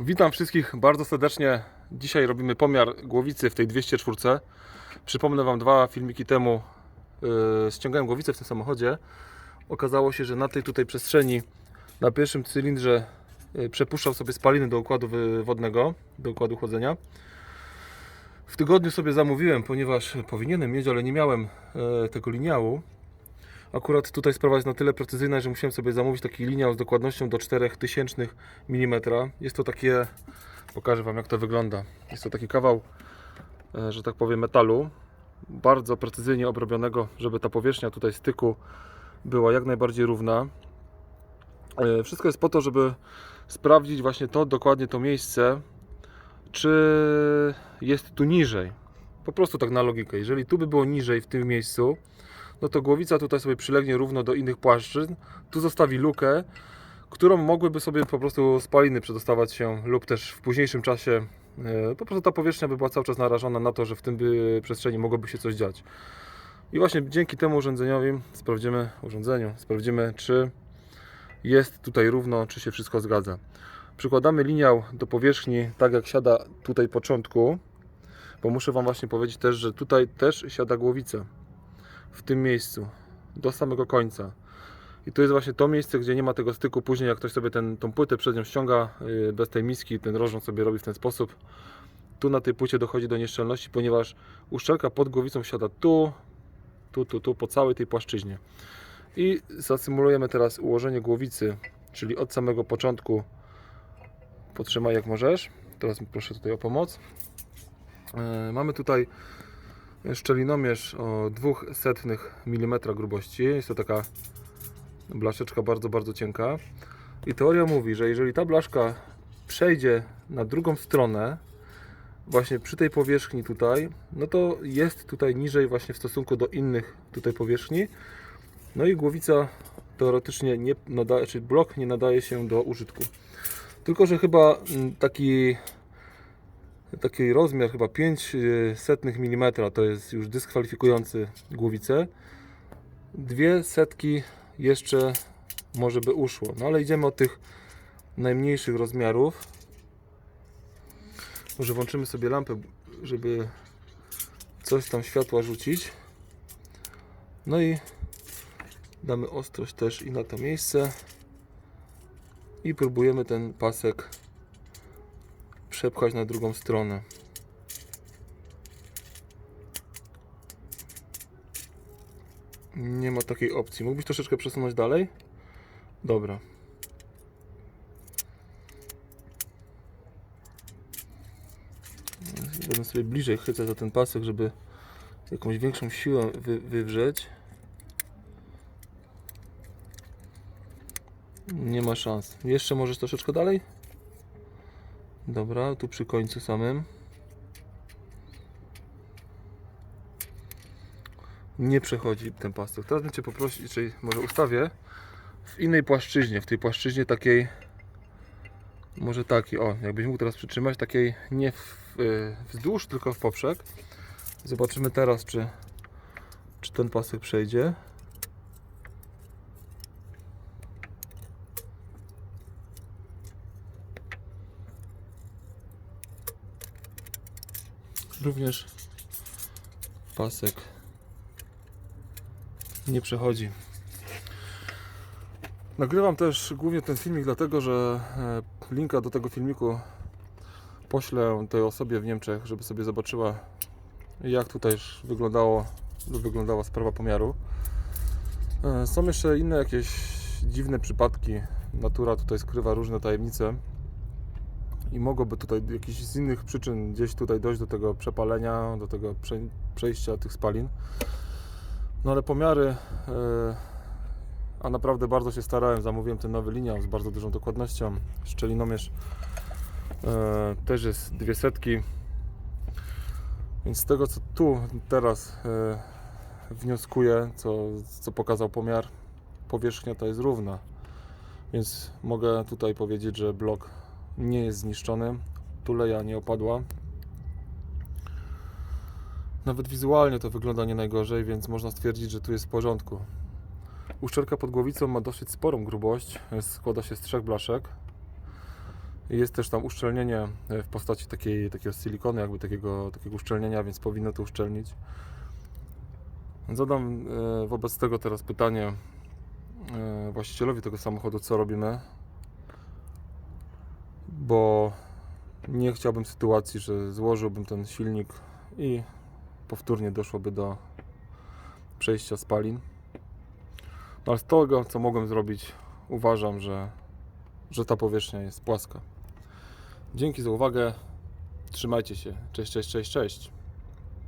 Witam wszystkich bardzo serdecznie. Dzisiaj robimy pomiar głowicy w tej 204. Przypomnę Wam dwa filmiki temu yy, ściągałem głowicę w tym samochodzie. Okazało się, że na tej tutaj przestrzeni na pierwszym cylindrze yy, przepuszczał sobie spaliny do układu wodnego, do układu chłodzenia. W tygodniu sobie zamówiłem, ponieważ powinienem mieć, ale nie miałem yy, tego liniału. Akurat tutaj sprawa jest na tyle precyzyjna, że musiałem sobie zamówić taki liniał z dokładnością do 4000 mm. Jest to takie, pokażę Wam jak to wygląda. Jest to taki kawał, e, że tak powiem, metalu, bardzo precyzyjnie obrobionego, żeby ta powierzchnia tutaj styku była jak najbardziej równa. E, Wszystko jest po to, żeby sprawdzić właśnie to, dokładnie to miejsce, czy jest tu niżej. Po prostu tak na logikę. Jeżeli tu by było niżej w tym miejscu, no to głowica tutaj sobie przylegnie równo do innych płaszczyzn. Tu zostawi lukę, którą mogłyby sobie po prostu spaliny przedostawać się lub też w późniejszym czasie e, po prostu ta powierzchnia by była cały czas narażona na to, że w tym przestrzeni mogłoby się coś dziać. I właśnie dzięki temu urządzeniowi sprawdzimy urządzeniu, sprawdzimy czy jest tutaj równo, czy się wszystko zgadza. Przykładamy liniał do powierzchni tak jak siada tutaj początku, bo muszę Wam właśnie powiedzieć też, że tutaj też siada głowica w tym miejscu do samego końca. I to jest właśnie to miejsce, gdzie nie ma tego styku. Później, jak ktoś sobie ten, tą płytę przed nią ściąga yy, bez tej miski, ten rożąc sobie robi w ten sposób. Tu na tej płycie dochodzi do nieszczelności, ponieważ uszczelka pod głowicą siada tu, tu, tu, tu, po całej tej płaszczyźnie. I zasymulujemy teraz ułożenie głowicy, czyli od samego początku. Potrzymaj jak możesz. Teraz proszę tutaj o pomoc. Yy, mamy tutaj szczelinomierz o 200 mm grubości. Jest to taka blaszeczka bardzo, bardzo cienka. I teoria mówi, że jeżeli ta blaszka przejdzie na drugą stronę, właśnie przy tej powierzchni tutaj, no to jest tutaj niżej właśnie w stosunku do innych tutaj powierzchni. No i głowica teoretycznie nie nadaje, czyli blok nie nadaje się do użytku. Tylko, że chyba mm, taki taki rozmiar chyba 5 setnych mm to jest już dyskwalifikujący głowicę. Dwie setki jeszcze może by uszło. No ale idziemy od tych najmniejszych rozmiarów. Może włączymy sobie lampę, żeby coś tam światła rzucić. No i damy ostrość też i na to miejsce. I próbujemy ten pasek przepchać na drugą stronę. Nie ma takiej opcji. Mógłbyś troszeczkę przesunąć dalej? Dobra. Będę sobie bliżej chwycę za ten pasek, żeby jakąś większą siłę wy, wywrzeć. Nie ma szans. Jeszcze możesz troszeczkę dalej? Dobra, tu przy końcu samym. Nie przechodzi ten pasek. Teraz bym Cię poprosić, czyli może ustawię w innej płaszczyźnie, w tej płaszczyźnie takiej może takiej, o, jakbyś mógł teraz przytrzymać, takiej nie w, y, wzdłuż, tylko w poprzek. Zobaczymy teraz, czy, czy ten pasek przejdzie. Również pasek nie przechodzi. Nagrywam też głównie ten filmik dlatego, że e, linka do tego filmiku poślę tej osobie w Niemczech, żeby sobie zobaczyła jak tutaj wyglądało lub wyglądała sprawa pomiaru. E, Są jeszcze inne jakieś dziwne przypadki. Natura tutaj skrywa różne tajemnice i mogłoby tutaj jakiś z innych przyczyn gdzieś tutaj dojść do tego przepalenia, do tego prze, przejścia tych spalin. No ale pomiary, e, a naprawdę bardzo się starałem, zamówiłem ten nowy liniał z bardzo dużą dokładnością. Szczelinomierz e, też jest dwie setki. Więc z tego co tu teraz e, wnioskuję, co, co pokazał pomiar, powierzchnia ta jest równa. Więc mogę tutaj powiedzieć, że blok nie jest zniszczony. Tuleja nie opadła. Nawet wizualnie to wygląda nie najgorzej, więc można stwierdzić, że tu jest w porządku. Uszczelka pod głowicą ma dosyć sporą grubość. Składa się z trzech blaszek. Jest też tam uszczelnienie w postaci takiej, takiego silikonu, jakby takiego, takiego uszczelnienia, więc powinno to uszczelnić. Zadam e, wobec tego teraz pytanie e, właścicielowi tego samochodu, co robimy, bo nie chciałbym sytuacji, że złożyłbym ten silnik i powtórnie doszłoby do przejścia spalin. No ale z tego, co mogłem zrobić, uważam, że, że ta powierzchnia jest płaska. Dzięki za uwagę. Trzymajcie się. Cześć, cześć, cześć, cześć.